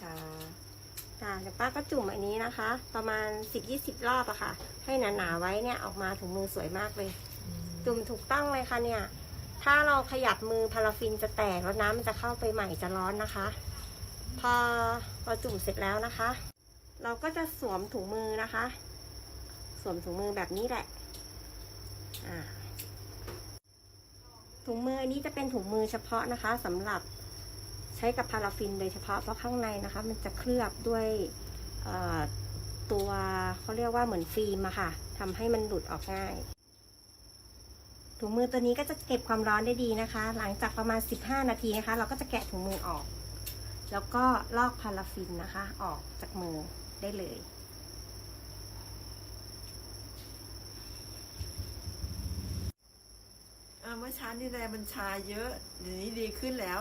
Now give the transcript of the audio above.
ชาจ้ะเดี๋ยวป้าก็จุ่มอันนี้นะคะ ประมาณ10-20รอบอะค่ะ ให้หนาๆไว้เนี่ยออกมาถุงมือสวยมากเลย จุ่มถูกต้องเลยค่ะเนี่ย ถ้าเราขยับมือพาราฟินจะแตกแล้วน้ำมันจะเข้าไปใหม่จะร้อนนะคะ พอพอจุ่มเสร็จแล้วนะคะ เราก็จะสวมถุงมือนะคะ สวมถุงมือแบบนี้แหละอ่าถุงมืออันนี้จะเป็นถุงมือเฉพาะนะคะสำหรับ ใช้กับพาราฟินโดยเฉพาะเพราะข้างในนะคะ มันจะเคลือบด้วยตัวเขาเรียกว่าเหมือนฟิล์มอะค่ะทำให้มันหลุดออกง่ายถุงมือตัวนี้ก็จะเก็บความร้อนได้ดีนะคะ หลังจากประมาณ 15 นาทีนะคะ เราก็จะแกะถุงมือออก แล้วก็ลอกพาราฟินนะคะ ออกจากมือได้เลยเมื่อเช้านี่แรงมันชาเยอะเดี๋ยวนี้ดีขึ้นแล้ว